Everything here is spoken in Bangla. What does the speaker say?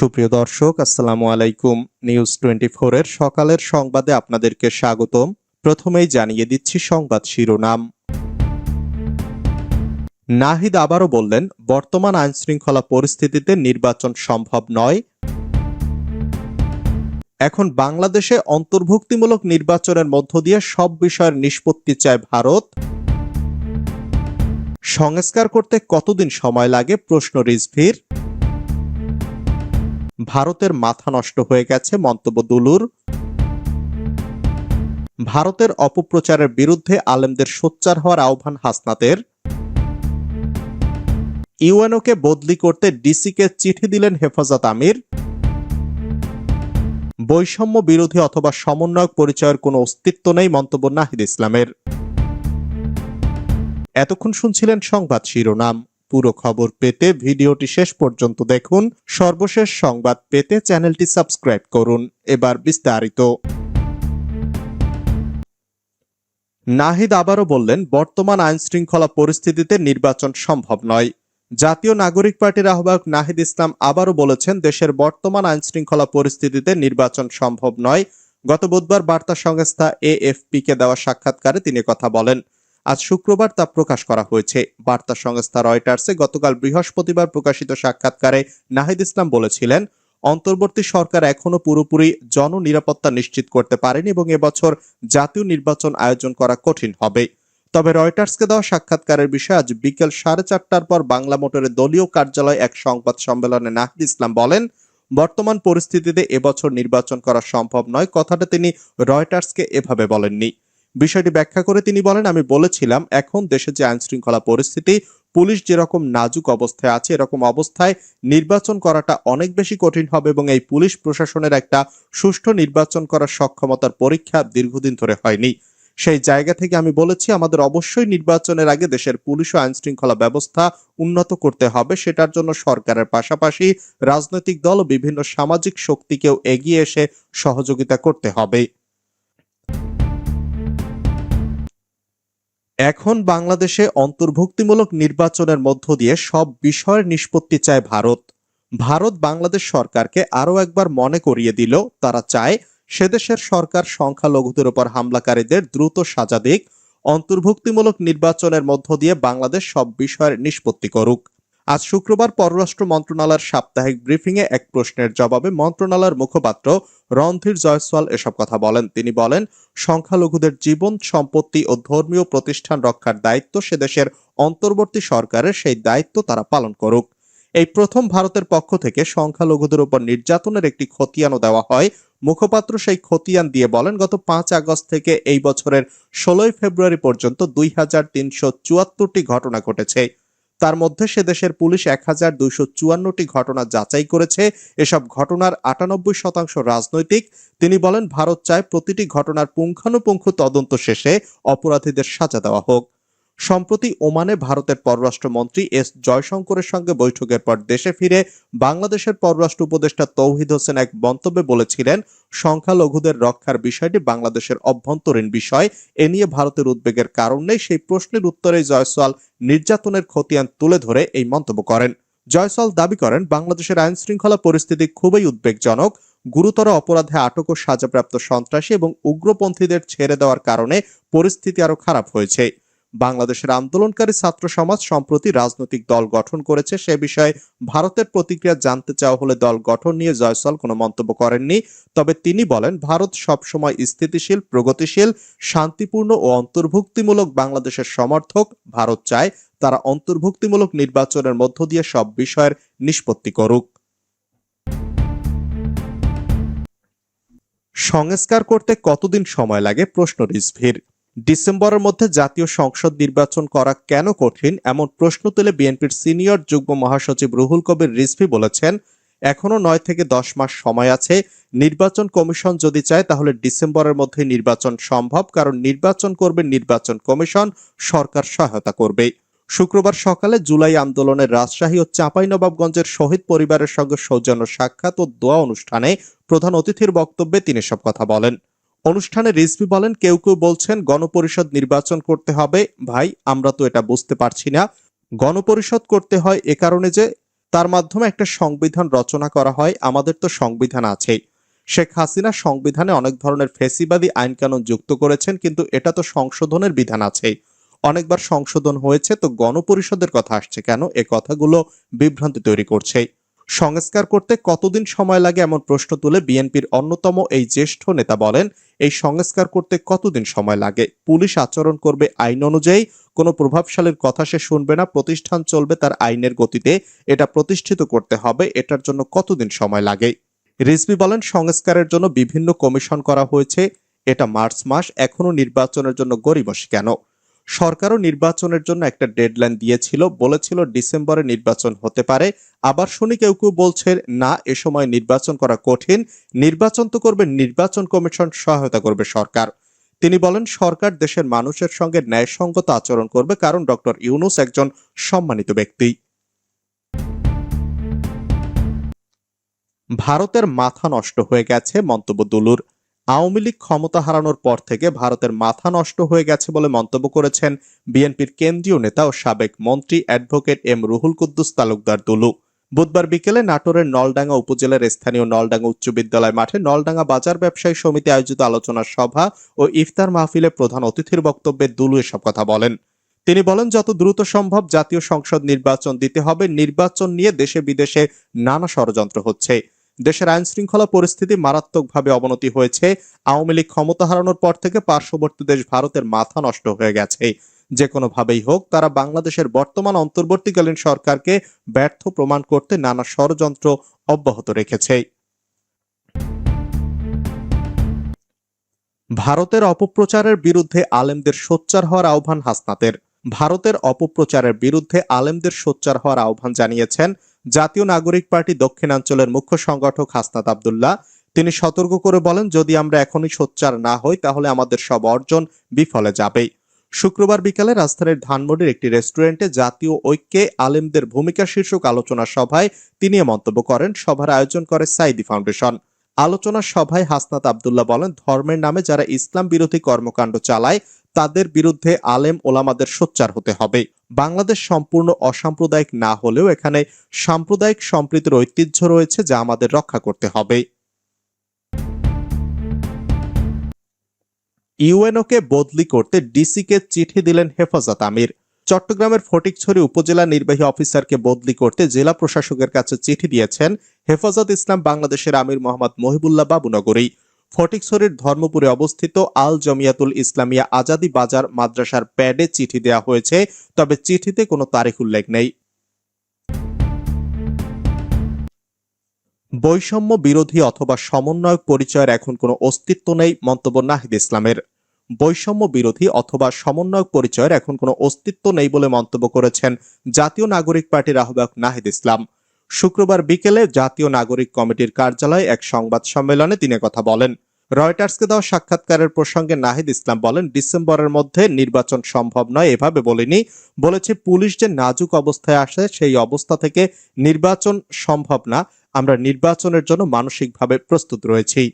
সুপ্রিয় দর্শক, আসসালামু আলাইকুম। নিউজ টোয়েন্টি এর সকালের সংবাদে আপনাদেরকে স্বাগতম। প্রথমেই জানিয়ে দিচ্ছি সংবাদ শিরোনাম। নাহিদ আবারও বললেন, বর্তমান আইন শৃঙ্খলা পরিস্থিতিতে নির্বাচন সম্ভব নয়। এখন বাংলাদেশে অন্তর্ভুক্তিমূলক নির্বাচনের মধ্য দিয়ে সব বিষয়ের নিষ্পত্তি চায় ভারত। সংস্কার করতে কতদিন সময় লাগে? প্রশ্ন রিজভির। ভারতের মাথা নষ্ট হয়ে গেছে মন্তব্য দুলুর। ভারতের অপপ্রচারের বিরুদ্ধে আলেমদের সোচ্চার হওয়ার আহ্বান হাসনাতের। ইউএনওকে বদলি করতে ডিসিকে চিঠি দিলেন হেফাজত আমির। বৈষম্য বিরোধী অথবা সমন্বয়ক পরিচয়ের কোনো অস্তিত্ব নেই মন্তব্য নাহিদ ইসলামের। এতক্ষণ শুনছিলেন সংবাদ শিরোনাম। পুরো খবর পেতে ভিডিওটি শেষ পর্যন্ত দেখুন। সর্বশেষ সংবাদ পেতে চ্যানেলটি সাবস্ক্রাইব করুন। এবার বিস্তারিত। নাহিদ আবারও বললেন, বর্তমান আইন শৃঙ্খলা পরিস্থিতিতে নির্বাচন সম্ভব নয়। জাতীয় নাগরিক পার্টির আহ্বায়ক নাহিদ ইসলাম আবারও বলেছেন, দেশের বর্তমান আইন শৃঙ্খলা পরিস্থিতিতে নির্বাচন সম্ভব নয়। গত বুধবার বার্তা সংস্থা এএফপি কে দেওয়া সাক্ষাৎকারে তিনি কথা বলেন। আজ শুক্রবার তা প্রকাশ করা হয়েছে। বার্তা সংস্থা রয়টার্সে গতকাল বৃহস্পতিবার প্রকাশিত সাক্ষাৎকারে নাহিদ ইসলাম বলেছিলেন, অন্তর্বর্তী সরকার এখনও পুরোপুরি জননিরাপত্তা নিশ্চিত করতে পারেনি এবং এবছর জাতীয় নির্বাচন আয়োজন করা কঠিন হবে। তবে রয়টার্সকে দেওয়া সাক্ষাৎকারের বিষয়ে আজ বিকেল সাড়ে চারটার পর বাংলা মোটরের দলীয় কার্যালয়ে এক সংবাদ সম্মেলনে নাহিদ ইসলাম বলেন, বর্তমান পরিস্থিতিতে এবছর নির্বাচন করা সম্ভব নয়। কথাটা তিনি রয়টার্সকে এভাবে বলেননি। বিষয়টি ব্যাখ্যা করে তিনি বলেন, আমি বলেছিলাম, এখন দেশে যে আইন শৃঙ্খলা পরিস্থিতি, পুলিশ যেরকম নাজুক অবস্থায় আছে, এরকম অবস্থায় নির্বাচন করাটা অনেক বেশি কঠিন হবে এবং এই পুলিশ প্রশাসনের একটা সুষ্ঠু নির্বাচন করার সক্ষমতার পরীক্ষা দীর্ঘদিন ধরে হয়নি। সেই জায়গা থেকে আমি বলেছি, আমাদের অবশ্যই নির্বাচনের আগে দেশের পুলিশ ও আইন শৃঙ্খলা ব্যবস্থা উন্নত করতে হবে। সেটার জন্য সরকারের পাশাপাশি রাজনৈতিক দল ও বিভিন্ন সামাজিক শক্তিকেও এগিয়ে এসে সহযোগিতা করতে হবে। এখন বাংলাদেশে অন্তর্ভুক্তিমূলক নির্বাচনের মধ্য দিয়ে সব বিষয়ের নিষ্পত্তি চায় ভারত। ভারত বাংলাদেশ সরকারকে আরও একবার মনে করিয়ে দিল, তারা চায় সেদেশের সরকার সংখ্যালঘুদের ওপর হামলাকারীদের দ্রুত সাজা দিক, অন্তর্ভুক্তিমূলক নির্বাচনের মধ্য দিয়ে বাংলাদেশ সব বিষয়ের নিষ্পত্তি করুক। আজ শুক্রবার পররাষ্ট্র মন্ত্রণালয়ের সাপ্তাহিক ব্রিফিংয়ে এক প্রশ্নের জবাবে মন্ত্রণালয়ের মুখপাত্র রণধীর জয়সওয়াল এসব কথা বলেন। তিনি বলেন, সংখ্যালঘুদের জীবন, সম্পত্তি ও ধর্মীয় প্রতিষ্ঠান রক্ষার দায়িত্ব সে দেশের অন্তর্বর্তী সরকারের, সেই দায়িত্ব তারা পালন করুক। এই প্রথম ভারতের পক্ষ থেকে সংখ্যালঘুদের উপর নির্যাতনের একটি খতিয়ানও দেওয়া হয়। মুখপাত্র সেই খতিয়ান দিয়ে বলেন, গত পাঁচ আগস্ট থেকে এই বছরের ষোলোই ফেব্রুয়ারি পর্যন্ত দুই ঘটনা ঘটেছে। তার মধ্যে সে দেশের পুলিশ এক হাজার দুইশো চুয়ান্নটি ঘটনা যাচাই করেছে। এসব ঘটনার আটানব্বই শতাংশ রাজনৈতিক। তিনি বলেন, ভারত চায় প্রতিটি ঘটনার পুঙ্খানুপুঙ্খ তদন্ত শেষে অপরাধীদের সাজা দেওয়া হোক। সম্প্রতি ওমানে ভারতের পররাষ্ট্রমন্ত্রী এস জয়শঙ্করের সঙ্গে বৈঠকের পর দেশে ফিরে বাংলাদেশের পররাষ্ট্র উপদেষ্টা তৌহিদ হোসেন এক মন্তব্যে বলেছিলেন, সংখ্যালঘুদের রক্ষার বিষয়টি বাংলাদেশের অভ্যন্তরীণ বিষয়, এ নিয়ে ভারতের উদ্বেগের কারণ নেই। সেই প্রশ্নের উত্তরে জয়সওয়াল নির্যাতনের খতিয়ান তুলে ধরে এই মন্তব্য করেন। জয়সওয়াল দাবি করেন, বাংলাদেশের আইন শৃঙ্খলা পরিস্থিতি খুবই উদ্বেগজনক। গুরুতর অপরাধে আটক ও সাজাপ্রাপ্ত সন্ত্রাসী এবং উগ্রপন্থীদের ছেড়ে দেওয়ার কারণে পরিস্থিতি আরও খারাপ হয়েছে। বাংলাদেশের আন্দোলনকারী ছাত্র সমাজ সম্প্রতি রাজনৈতিক দল গঠন করেছে। সে বিষয়ে ভারতের প্রতিক্রিয়া জানতে চাওয়া হলে দল গঠন নিয়ে জয়সল কোনো মন্তব্য করেননি। তবে তিনি বলেন, ভারত সবসময় স্থিতিশীল, প্রগতিশীল, শান্তিপূর্ণ ও অন্তর্ভুক্তিমূলক বাংলাদেশের সমর্থক ভারত চায়। তারা অন্তর্ভুক্তিমূলক নির্বাচনের মধ্য দিয়ে সব বিষয়ের নিষ্পত্তি করুক। সংস্কার করতে কতদিন সময় লাগে? প্রশ্ন রিজভির ডিসেম্বরের মধ্যে জাতীয় সংসদ নির্বাচন করা কেন কঠিন এমন প্রশ্ন তুলে বিএনপির সিনিয়র যুগ্ম মহাসচিব রুহুল কবির রিজভি বলেছেন, এখনও নয় থেকে দশ মাস সময় আছে। নির্বাচন কমিশন যদি চায় তাহলে ডিসেম্বরের মধ্যে নির্বাচন সম্ভব, কারণ নির্বাচন করবে নির্বাচন কমিশন, সরকার সহায়তা করবে। শুক্রবার সকালে জুলাই আন্দোলনের রাজশাহী ও চাঁপাইনবাবগঞ্জের শহীদ পরিবারের সঙ্গে সৌজন্য সাক্ষাৎ ও দোয়া অনুষ্ঠানে প্রধান অতিথির বক্তব্যে তিনি সব কথা বলেন। অনুষ্ঠানে রিজভি বলেন, কেউ কেউ বলছেন গণপরিষদ নির্বাচন করতে হবে। ভাই, আমরা তো এটা বুঝতে পারছি না। গণপরিষদ করতে হয় এ কারণে যে তার মাধ্যমে একটা সংবিধান রচনা করা হয়। আমাদের তো সংবিধান আছেই। শেখ হাসিনা সংবিধানে অনেক ধরনের ফেসিবাদী আইনকানুন যুক্ত করেছেন, কিন্তু এটা তো সংশোধনের বিধান আছেই। অনেকবার সংশোধন হয়েছে, তো গণপরিষদের কথা আসছে কেন? এ কথাগুলো বিভ্রান্তি তৈরি করছে সংস্কার করতে কতদিন সময় লাগে এমন প্রশ্ন তুলে বিএনপির অন্যতম এই জ্যেষ্ঠ নেতা বলেন, এই সংস্কার করতে কতদিন সময় লাগে? পুলিশ আচরণ করবে আইন অনুযায়ী? কোনো প্রভাবশালীর কথা সে শুনবে না, প্রতিষ্ঠান চলবে তার আইনের গতিতে। এটা প্রতিষ্ঠিত করতে হবে, এটার জন্য কতদিন সময় লাগে? রিজভি বলেন, সংস্কারের জন্য বিভিন্ন কমিশন করা হয়েছে, এটা মার্চ মাস এখনও নির্বাচনের জন্য গরিবস কেন? সরকারও নির্বাচনের জন্য একটা ডেডলাইন দিয়েছিল, বলেছিল ডিসেম্বরে নির্বাচন হতে পারে। আবার শুনি কেউ কেউ বলছে না, এ সময় নির্বাচন করা কঠিন। নির্বাচন তো করবে, নির্বাচন কমিশন সহায়তা করবে সরকার। তিনি বলেন, সরকার দেশের মানুষের সঙ্গে ন্যায়সঙ্গত আচরণ করবে, কারণ ডক্টর ইউনুস একজন সম্মানিত ব্যক্তি। ভারতের মাথা নষ্ট হয়ে গেছে মন্তব্য দুলুর। আওয়ামী লীগ ক্ষমতা হারানোর পর থেকে ভারতের মাথা নষ্ট হয়ে গেছে বলে মন্তব্য করেছেন বিএনপির কেন্দ্রীয় নেতা ও সাবেক মন্ত্রী অ্যাডভোকেট এম রুহুল কুদ্দুস তালুকদার দুলু। বুধবার বিকেলে নাটোরের নলডাঙ্গা উপজেলার স্থানীয় নলডাঙ্গা উচ্চ বিদ্যালয় মাঠে নলডাঙ্গা বাজার ব্যবসায়ী সমিতি আয়োজিত আলোচনা সভা ও ইফতার মাহফিলে প্রধান অতিথির বক্তব্যে দুলু এসব কথা বলেন। তিনি বলেন, যত দ্রুত সম্ভব জাতীয় সংসদ নির্বাচন দিতে হবে। নির্বাচন নিয়ে দেশে বিদেশে নানা ষড়যন্ত্র হচ্ছে। দেশের আইন শৃঙ্খলা পরিস্থিতি মারাত্মকভাবে অবনতি হয়েছে। আওয়ামী লীগ ক্ষমতা হারানোর পর থেকে পার্শ্ববর্তী দেশ ভারতের মাথা নষ্ট হয়ে গেছে। যে কোনোভাবেই হোক, তারা বাংলাদেশের বর্তমান অন্তর্বর্তীকালীন সরকারকে ব্যর্থ প্রমাণ করতে নানা ষড়যন্ত্র অব্যাহত রেখেছে। ভারতের অপপ্রচারের বিরুদ্ধে আলেমদের সোচ্চার হওয়ার আহ্বান হাসনাতের। ভারতের অপপ্রচারের বিরুদ্ধে আলেমদের সোচ্চার হওয়ার আহ্বান জানিয়েছেন জাতীয় নাগরিক পার্টি দক্ষিণাঞ্চলের মুখ্য সংগঠক হাসনাত আবদুল্লাহ। তিনি সতর্ক করে বলেন, যদি আমরা এখনই সোচ্চার না হই, তাহলে আমাদের সব অর্জন বিফলে যাবে শুক্রবার বিকালে রাজধানীর ধানমন্ডির একটি রেস্টুরেন্টে জাতীয় ঐক্যে আলেমদের ভূমিকা শীর্ষক আলোচনা সভায় তিনি মন্তব্য করেন। সভার আয়োজন করে সাইদি ফাউন্ডেশন। আলোচনা সভায় হাসনাত আবদুল্লাহ বলেন, ধর্মের নামে যারা ইসলাম বিরোধী কর্মকাণ্ড চালায় তাদের বিরুদ্ধে আলেম ওলামাদের সোচ্চার হতে হবে। বাংলাদেশ সম্পূর্ণ অসাম্প্রদায়িক না হলেও এখানে সাম্প্রদায়িক সম্প্রীতির ঐতিহ্য রয়েছে যা আমাদের রক্ষা করতে হবে। ইউএনওকে বদলি করতে ডিসিকে চিঠি দিলেন হেফাজত আমির। চট্টগ্রামের ফটিকছড়ি উপজেলা নির্বাহী অফিসারকে বদলি করতে জেলা প্রশাসকের কাছে চিঠি দিয়েছেন হেফাজত ইসলাম বাংলাদেশের আমির মোহাম্মদ মহিবুল্লাহ বাবুনগরী। ফটিকছড়ির ধর্মপুরে অবস্থিত আল জমিয়াতুল ইসলামিয়া আজাদি বাজার মাদ্রাসার প্যাডে চিঠি দেয়া হয়েছে, তবে চিঠিতে কোনো তারিখ উল্লেখ নেই। বৈষম্য বিরোধী অথবা সমন্বয়ক পরিচয়ের এখন কোনো অস্তিত্ব নেই মন্তব্য নাহিদ ইসলামের। বৈষম্য বিরোধী অথবা সমন্বয়ক পরিচয়ের এখন কোনো অস্তিত্ব নেই বলে মন্তব্য করেছেন জাতীয় নাগরিক পার্টির আহ্বায়ক নাহিদ ইসলাম। শুক্রবার বিকেলে জাতীয় নাগরিক কমিটির কার্যালয়ে এক সংবাদ সম্মেলনে তিনি কথা বলেন। রয়টার্সকে দেওয়া সাক্ষাৎকারের প্রসঙ্গে নাহিদ ইসলাম বলেন, ডিসেম্বরের মধ্যে নির্বাচন সম্ভব নয়, এভাবে বলিনি। বলেছে, পুলিশ যে নাজুক অবস্থায় আসে, সেই অবস্থা থেকে নির্বাচন সম্ভব না। আমরা নির্বাচনের জন্য মানসিকভাবে প্রস্তুত রয়েছি।